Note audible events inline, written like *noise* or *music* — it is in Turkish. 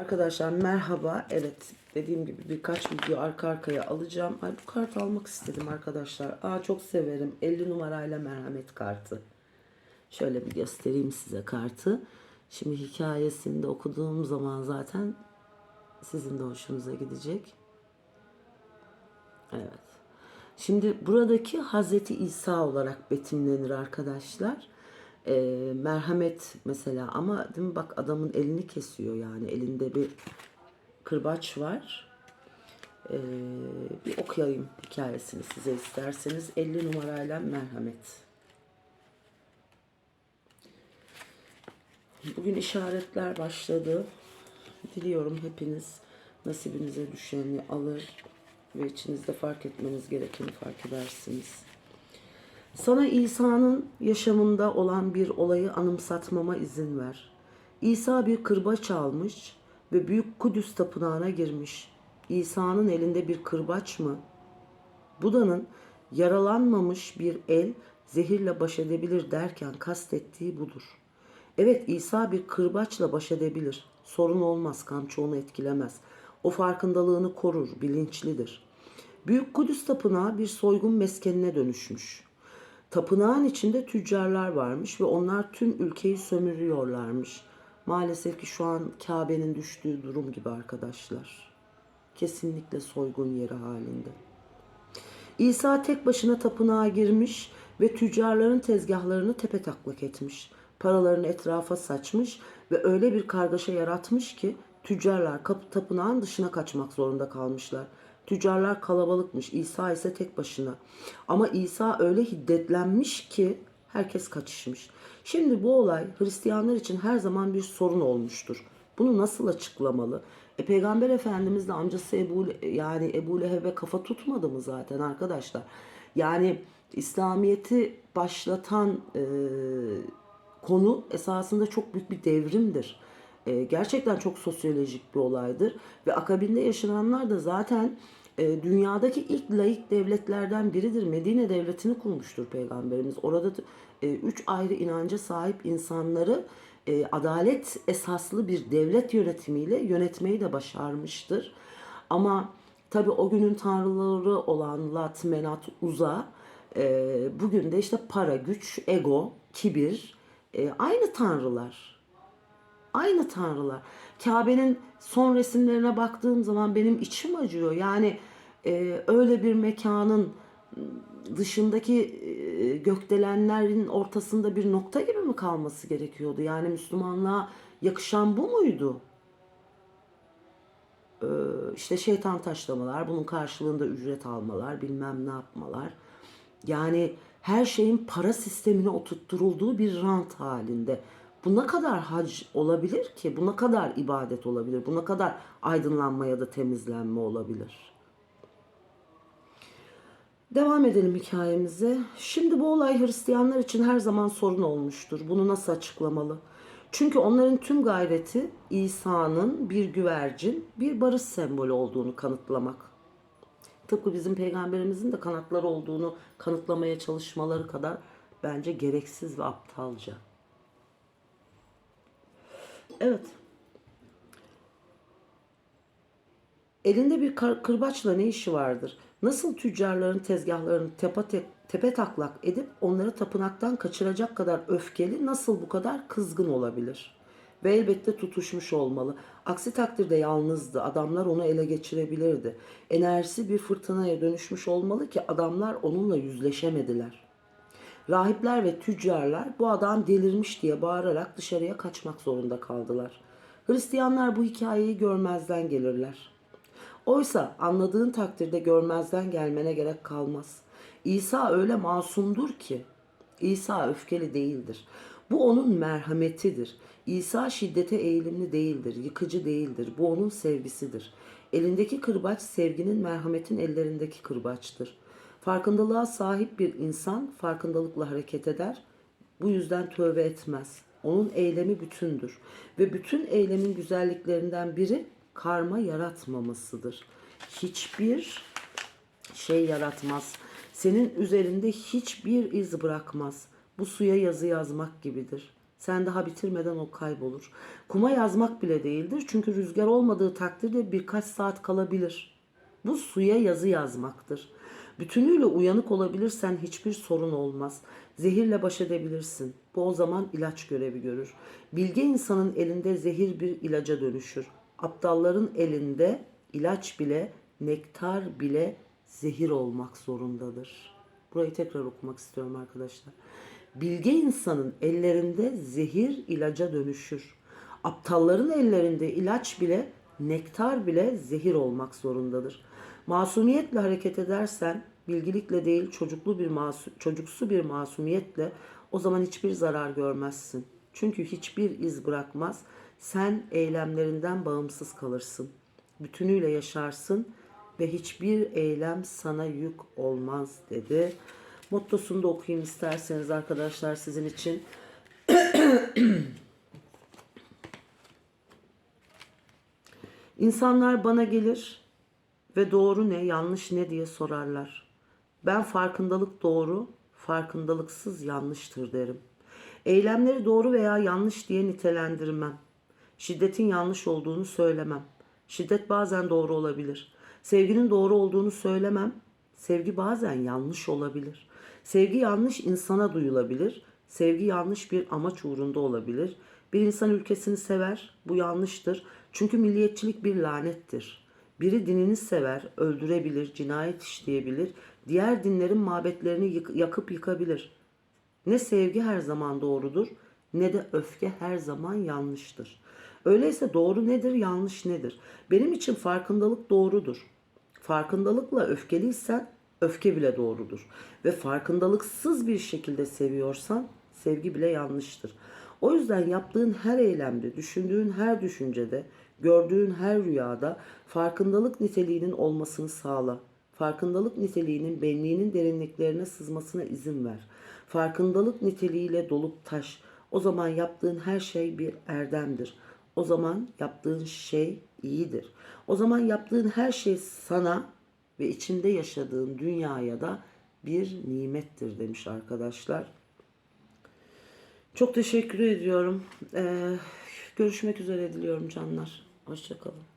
Arkadaşlar merhaba. Evet dediğim gibi birkaç video arka arkaya alacağım. Ay bu kart almak istedim arkadaşlar. Aa çok severim. 50 numarayla merhamet kartı. Şöyle bir göstereyim size kartı. Şimdi hikayesini de okuduğum zaman zaten sizin de hoşunuza gidecek. Evet. Şimdi buradaki Hazreti İsa olarak betimlenir arkadaşlar. Ee, merhamet mesela ama değil mi bak adamın elini kesiyor yani elinde bir kırbaç var. Ee, bir okuyayım hikayesini size isterseniz 50 numarayla merhamet. Bugün işaretler başladı. Diliyorum hepiniz nasibinize düşeni alır ve içinizde fark etmeniz gerekeni fark edersiniz. Sana İsa'nın yaşamında olan bir olayı anımsatmama izin ver. İsa bir kırbaç almış ve Büyük Kudüs tapınağına girmiş. İsa'nın elinde bir kırbaç mı? Buda'nın yaralanmamış bir el zehirle baş edebilir derken kastettiği budur. Evet İsa bir kırbaçla baş edebilir. Sorun olmaz, kamçı onu etkilemez. O farkındalığını korur, bilinçlidir. Büyük Kudüs Tapınağı bir soygun meskenine dönüşmüş. Tapınağın içinde tüccarlar varmış ve onlar tüm ülkeyi sömürüyorlarmış. Maalesef ki şu an Kabe'nin düştüğü durum gibi arkadaşlar. Kesinlikle soygun yeri halinde. İsa tek başına tapınağa girmiş ve tüccarların tezgahlarını tepe taklak etmiş. Paralarını etrafa saçmış ve öyle bir kargaşa yaratmış ki tüccarlar kapı tapınağın dışına kaçmak zorunda kalmışlar. Tüccarlar kalabalıkmış, İsa ise tek başına. Ama İsa öyle hiddetlenmiş ki herkes kaçışmış. Şimdi bu olay Hristiyanlar için her zaman bir sorun olmuştur. Bunu nasıl açıklamalı? E, Peygamber Efendimiz de amcası Ebu, yani Ebu Leheb'e kafa tutmadı mı zaten arkadaşlar? Yani İslamiyet'i başlatan e, konu esasında çok büyük bir devrimdir. E, gerçekten çok sosyolojik bir olaydır. Ve akabinde yaşananlar da zaten e, dünyadaki ilk laik devletlerden biridir. Medine devletini kurmuştur Peygamberimiz. Orada e, üç ayrı inanca sahip insanları e, adalet esaslı bir devlet yönetimiyle yönetmeyi de başarmıştır. Ama tabi o günün tanrıları olan Lat, Menat, Uza e, bugün de işte para, güç, ego, kibir e, aynı tanrılar. Aynı tanrılar. Kabe'nin son resimlerine baktığım zaman benim içim acıyor. Yani e, öyle bir mekanın dışındaki e, gökdelenlerin ortasında bir nokta gibi mi kalması gerekiyordu? Yani Müslümanlığa yakışan bu muydu? Ee, işte şeytan taşlamalar, bunun karşılığında ücret almalar, bilmem ne yapmalar. Yani her şeyin para sistemine oturtturulduğu bir rant halinde. Bu ne kadar hac olabilir ki? Bu ne kadar ibadet olabilir? Bu ne kadar aydınlanma ya da temizlenme olabilir? Devam edelim hikayemize. Şimdi bu olay Hristiyanlar için her zaman sorun olmuştur. Bunu nasıl açıklamalı? Çünkü onların tüm gayreti İsa'nın bir güvercin, bir barış sembolü olduğunu kanıtlamak. Tıpkı bizim peygamberimizin de kanatları olduğunu kanıtlamaya çalışmaları kadar bence gereksiz ve aptalca. Evet. Elinde bir kırbaçla ne işi vardır? Nasıl tüccarların tezgahlarını tepe, te- tepe taklak edip onları tapınaktan kaçıracak kadar öfkeli, nasıl bu kadar kızgın olabilir? Ve elbette tutuşmuş olmalı. Aksi takdirde yalnızdı. Adamlar onu ele geçirebilirdi. Enerjisi bir fırtınaya dönüşmüş olmalı ki adamlar onunla yüzleşemediler. Rahipler ve tüccarlar bu adam delirmiş diye bağırarak dışarıya kaçmak zorunda kaldılar. Hristiyanlar bu hikayeyi görmezden gelirler. Oysa anladığın takdirde görmezden gelmene gerek kalmaz. İsa öyle masumdur ki. İsa öfkeli değildir. Bu onun merhametidir. İsa şiddete eğilimli değildir, yıkıcı değildir. Bu onun sevgisidir. Elindeki kırbaç sevginin merhametin ellerindeki kırbaçtır. Farkındalığa sahip bir insan farkındalıkla hareket eder. Bu yüzden tövbe etmez. Onun eylemi bütündür. Ve bütün eylemin güzelliklerinden biri karma yaratmamasıdır. Hiçbir şey yaratmaz. Senin üzerinde hiçbir iz bırakmaz. Bu suya yazı yazmak gibidir. Sen daha bitirmeden o kaybolur. Kuma yazmak bile değildir. Çünkü rüzgar olmadığı takdirde birkaç saat kalabilir. Bu suya yazı yazmaktır. Bütünüyle uyanık olabilirsen hiçbir sorun olmaz. Zehirle baş edebilirsin. Bu o zaman ilaç görevi görür. Bilge insanın elinde zehir bir ilaca dönüşür. Aptalların elinde ilaç bile, nektar bile zehir olmak zorundadır. Burayı tekrar okumak istiyorum arkadaşlar. Bilge insanın ellerinde zehir ilaca dönüşür. Aptalların ellerinde ilaç bile, nektar bile zehir olmak zorundadır. Masumiyetle hareket edersen, bilgilikle değil çocuklu bir masu, çocuksu bir masumiyetle o zaman hiçbir zarar görmezsin. Çünkü hiçbir iz bırakmaz. Sen eylemlerinden bağımsız kalırsın. Bütünüyle yaşarsın ve hiçbir eylem sana yük olmaz dedi. Mottosunu da okuyayım isterseniz arkadaşlar sizin için. *clears throat* İnsanlar bana gelir ve doğru ne, yanlış ne diye sorarlar. Ben farkındalık doğru, farkındalıksız yanlıştır derim. Eylemleri doğru veya yanlış diye nitelendirmem. Şiddetin yanlış olduğunu söylemem. Şiddet bazen doğru olabilir. Sevginin doğru olduğunu söylemem. Sevgi bazen yanlış olabilir. Sevgi yanlış insana duyulabilir. Sevgi yanlış bir amaç uğrunda olabilir. Bir insan ülkesini sever, bu yanlıştır. Çünkü milliyetçilik bir lanettir. Biri dinini sever, öldürebilir, cinayet işleyebilir. Diğer dinlerin mabetlerini yık- yakıp yıkabilir. Ne sevgi her zaman doğrudur ne de öfke her zaman yanlıştır. Öyleyse doğru nedir, yanlış nedir? Benim için farkındalık doğrudur. Farkındalıkla öfkeliysen öfke bile doğrudur. Ve farkındalıksız bir şekilde seviyorsan sevgi bile yanlıştır. O yüzden yaptığın her eylemde, düşündüğün her düşüncede, gördüğün her rüyada farkındalık niteliğinin olmasını sağla. Farkındalık niteliğinin benliğinin derinliklerine sızmasına izin ver. Farkındalık niteliğiyle dolup taş. O zaman yaptığın her şey bir erdemdir. O zaman yaptığın şey iyidir. O zaman yaptığın her şey sana ve içinde yaşadığın dünyaya da bir nimettir demiş arkadaşlar. Çok teşekkür ediyorum. Ee, görüşmek üzere diliyorum canlar. Hoşçakalın.